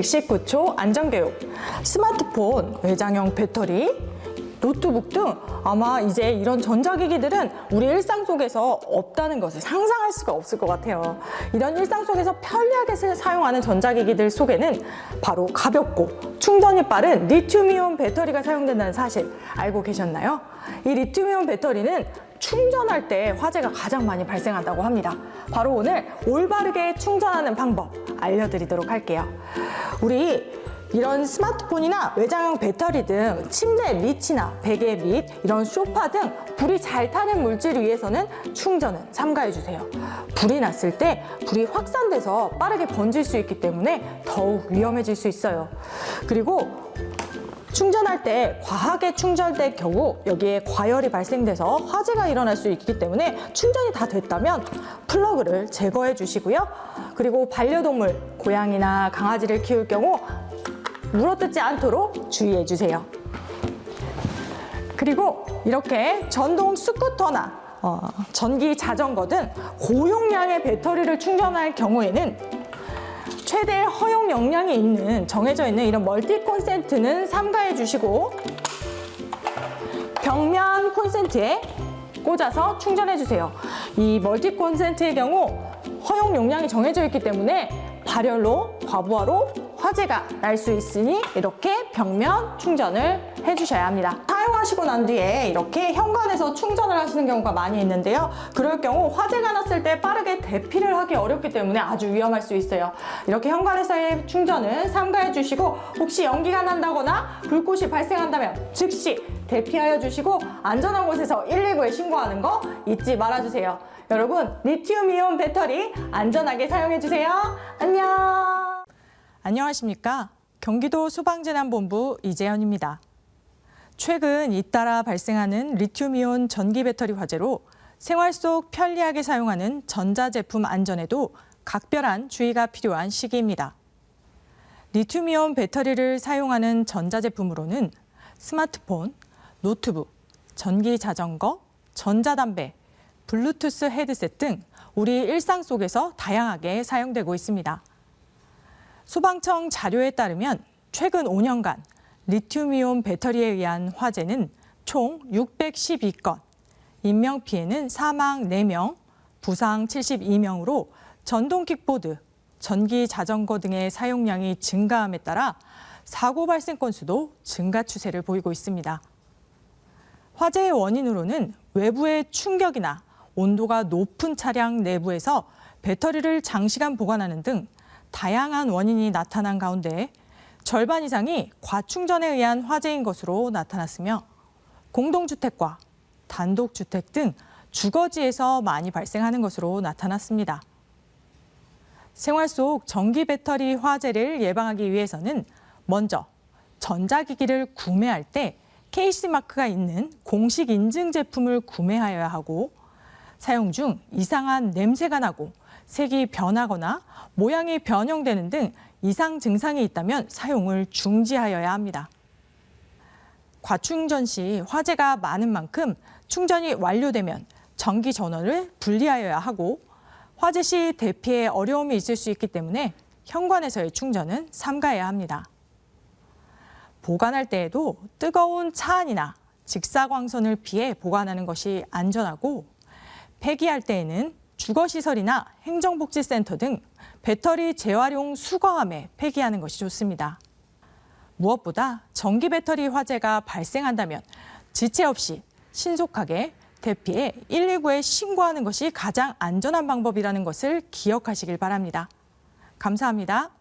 119초 안전교육, 스마트폰, 외장형 배터리, 노트북 등 아마 이제 이런 전자기기들은 우리 일상 속에서 없다는 것을 상상할 수가 없을 것 같아요. 이런 일상 속에서 편리하게 사- 사용하는 전자기기들 속에는 바로 가볍고 충전이 빠른 리튬이온 배터리가 사용된다는 사실 알고 계셨나요? 이 리튬이온 배터리는 충전할 때 화재가 가장 많이 발생한다고 합니다. 바로 오늘 올바르게 충전하는 방법 알려드리도록 할게요. 우리 이런 스마트폰이나 외장형 배터리 등 침대 밑이나 베개 밑 이런 소파 등 불이 잘 타는 물질 위에서는 충전은 삼가해 주세요. 불이 났을 때 불이 확산돼서 빠르게 번질 수 있기 때문에 더욱 위험해질 수 있어요. 그리고 충전할 때 과하게 충전될 경우 여기에 과열이 발생돼서 화재가 일어날 수 있기 때문에 충전이 다 됐다면 플러그를 제거해 주시고요. 그리고 반려동물, 고양이나 강아지를 키울 경우 물어뜯지 않도록 주의해 주세요. 그리고 이렇게 전동 스쿠터나 어, 전기 자전거 등 고용량의 배터리를 충전할 경우에는 최대 허용 용량이 있는 정해져 있는 이런 멀티 콘센트는 삼가해 주시고 벽면 콘센트에 꽂아서 충전해 주세요. 이 멀티 콘센트의 경우 허용 용량이 정해져 있기 때문에 발열로 과부하로 화재가 날 수 있으니 이렇게 벽면 충전을 해주셔야 합니다. 사용하시고 난 뒤에 이렇게 현관에서 충전을 하시는 경우가 많이 있는데요. 그럴 경우 화재가 났을 때 빠르게 대피를 하기 어렵기 때문에 아주 위험할 수 있어요. 이렇게 현관에서의 충전은 삼가해 주시고 혹시 연기가 난다거나 불꽃이 발생한다면 즉시 대피하여 주시고 안전한 곳에서 119에 신고하는 거 잊지 말아주세요. 여러분 리튬 이온 배터리 안전하게 사용해 주세요. 안녕. 안녕하십니까? 경기도 소방재난본부 이재현입니다. 최근 잇따라 발생하는 리튬이온 전기 배터리 화재로 생활 속 편리하게 사용하는 전자제품 안전에도 각별한 주의가 필요한 시기입니다. 리튬이온 배터리를 사용하는 전자제품으로는 스마트폰, 노트북, 전기 자전거, 전자담배, 블루투스 헤드셋 등 우리 일상 속에서 다양하게 사용되고 있습니다. 소방청 자료에 따르면 최근 5년간 리튬이온 배터리에 의한 화재는 총 612건, 인명피해는 사망 4명, 부상 72명으로 전동 킥보드, 전기 자전거 등의 사용량이 증가함에 따라 사고 발생 건수도 증가 추세를 보이고 있습니다. 화재의 원인으로는 외부의 충격이나 온도가 높은 차량 내부에서 배터리를 장시간 보관하는 등 다양한 원인이 나타난 가운데 절반 이상이 과충전에 의한 화재인 것으로 나타났으며 공동주택과 단독주택 등 주거지에서 많이 발생하는 것으로 나타났습니다. 생활 속 전기 배터리 화재를 예방하기 위해서는 먼저 전자기기를 구매할 때 KC 마크가 있는 공식 인증 제품을 구매하여야 하고 사용 중 이상한 냄새가 나고 색이 변하거나 모양이 변형되는 등 이상 증상이 있다면 사용을 중지하여야 합니다. 과충전 시 화재가 많은 만큼 충전이 완료되면 전기 전원을 분리하여야 하고 화재 시 대피에 어려움이 있을 수 있기 때문에 현관에서의 충전은 삼가해야 합니다. 보관할 때에도 뜨거운 차 안이나 직사광선을 피해 보관하는 것이 안전하고 폐기할 때에는 주거시설이나 행정복지센터 등 배터리 재활용 수거함에 폐기하는 것이 좋습니다. 무엇보다 전기 배터리 화재가 발생한다면 지체 없이 신속하게 대피해 119에 신고하는 것이 가장 안전한 방법이라는 것을 기억하시길 바랍니다. 감사합니다.